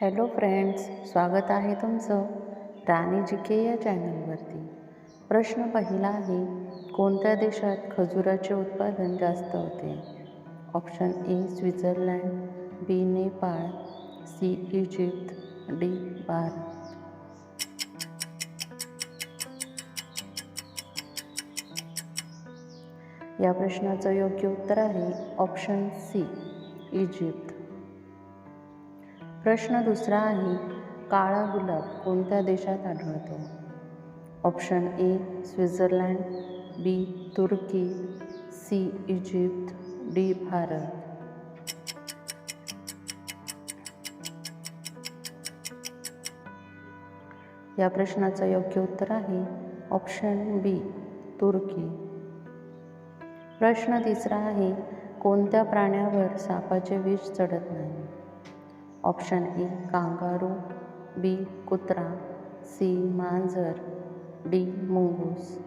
Hello friends स्वागत आहे तुमचं राणी जिके या चॅनलवरती. प्रश्न पहिला आहे कोणत्या देशात खजुराचे उत्पादन जास्त होते? Option A Switzerland B Nepal C Egypt D Bharat. या प्रश्नाचं योग्य उत्तर आहे ऑप्शन सी इजिप्त. प्रश्न दुसरा आहे काळा गुलाब कोणत्या देशात आढळतो? ऑप्शन ए स्वित्झर्लंड बी तुर्की सी इजिप्त डी भारत. या प्रश्नाचं योग्य उत्तर आहे ऑप्शन बी तुर्की. प्रश्न तिसरा आहे कोणत्या प्राण्यावर सापाचे विष चढत नाही? ऑप्शन ए कांगारू बी कुत्रा सी मांजर डी मुंगूस.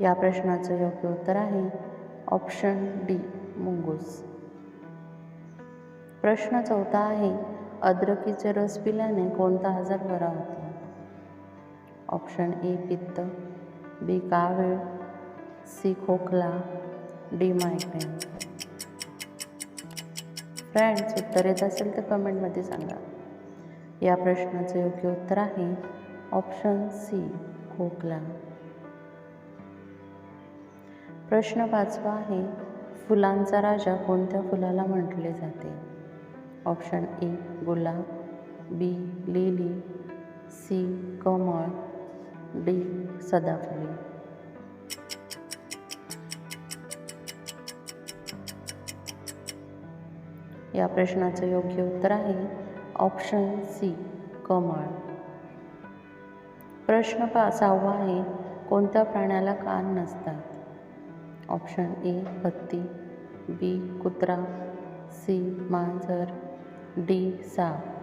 या प्रश्नाचं योग्य उत्तर आहे ऑप्शन डी मुंगूस. प्रश्न चौथा आहे अद्रकीचे रस पिल्याने कोणता आजार बरा होतो? ऑप्शन ए पित्त बी कावीळ सी खोकला डी मायग्रेन फ्रेंड्स उत्तर येत असेल तर कमेंटमध्ये सांगा. या प्रश्नाचं योग्य उत्तर आहे ऑप्शन सी खोकला प्रश्न पाचवा आहे फुलांचा राजा कोणत्या फुलाला म्हटले जाते? ऑप्शन ए गुलाब बी लिली सी कमळ डी सदाफुली. या प्रश्नाचं योग्य उत्तर आहे. ऑप्शन सी कमळ प्रश्न पा सहावा आहे कोणत्या प्राण्याला कान नसतात? ऑप्शन ए हत्ती. बी कुत्रा. सी मांजर. डी साप.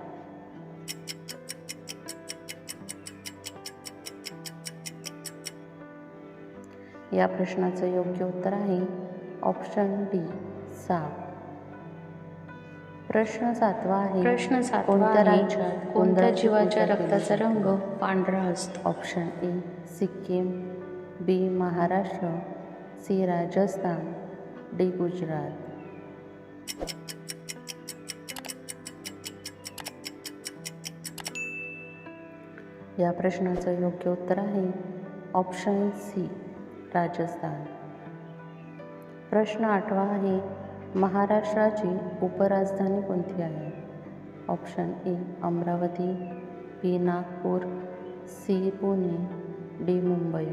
या प्रश्नाचं योग्य उत्तर आहे. ऑप्शन डी साप. प्रश्न सातवा आहे प्रश्न सातवा कोणत्या आहे राज्यात कोणत्या जीवाच्या पूजा केली रक्ताचा जाते? रंग पांढरा असतो? Option A Sikkim B Maharashtra C Rajasthan D Gujarat. या प्रश्नाचं योग्य उत्तर आहे ऑप्शन सी राजस्थान. प्रश्न आठवा आहे महाराष्ट्राची उपराजधानी कोणती आहे? Option A Amravati B Nagpur C Pune D Mumbai.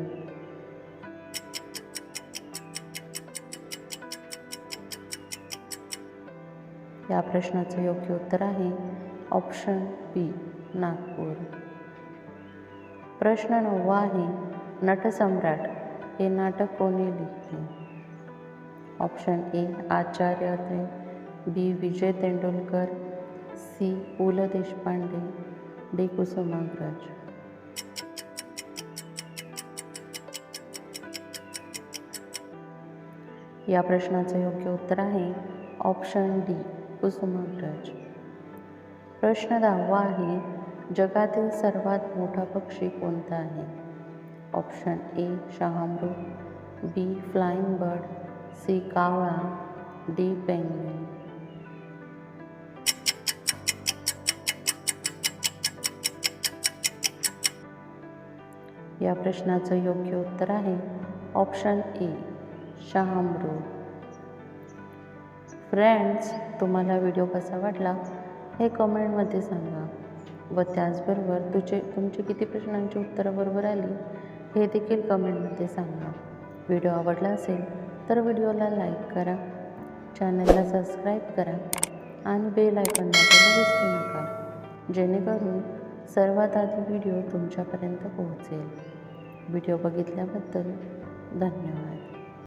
या प्रश्नाचं योग्य उत्तर आहे ऑप्शन बी नागपूर. प्रश्न नववा आहे नटसम्राट हे नाटक कोणी लिहिले? Option A Acharya Atre B Vijay Tendulkar C Pu La Deshpande D Kusumagraj या प्रश्नाचं योग्य उत्तर आहे ऑप्शन डी कुसुमाग्रज प्रश्न दहावा आहे जगातील सर्वात मोठा पक्षी कोणता आहे? ऑप्शन ए शहामृग बी फ्लाइंग बर्ड सी कावळा डी पेंग्विन या प्रश्नाचं योग्य उत्तर आहे ऑप्शन ए शहामृग. फ्रेंड्स तुम्हाला व्हिडिओ कसा वाटला? हे कमेंटमध्ये सांगा. व त्याचबरोबर तुझे तुमची किती प्रश्नांची उत्तरं बरोबर आली हे देखील कमेंटमध्ये सांगा. व्हिडिओ आवडला असेल तर व्हिडिओला लाईक करा चॅनलला सबस्क्राईब करा आणि बेल आयकॉन दाबायला विसरू नका जेणेकरून सर्वात आधी व्हिडिओ तुमच्यापर्यंत पोहोचेल. व्हिडिओ बघितल्याबद्दल धन्यवाद.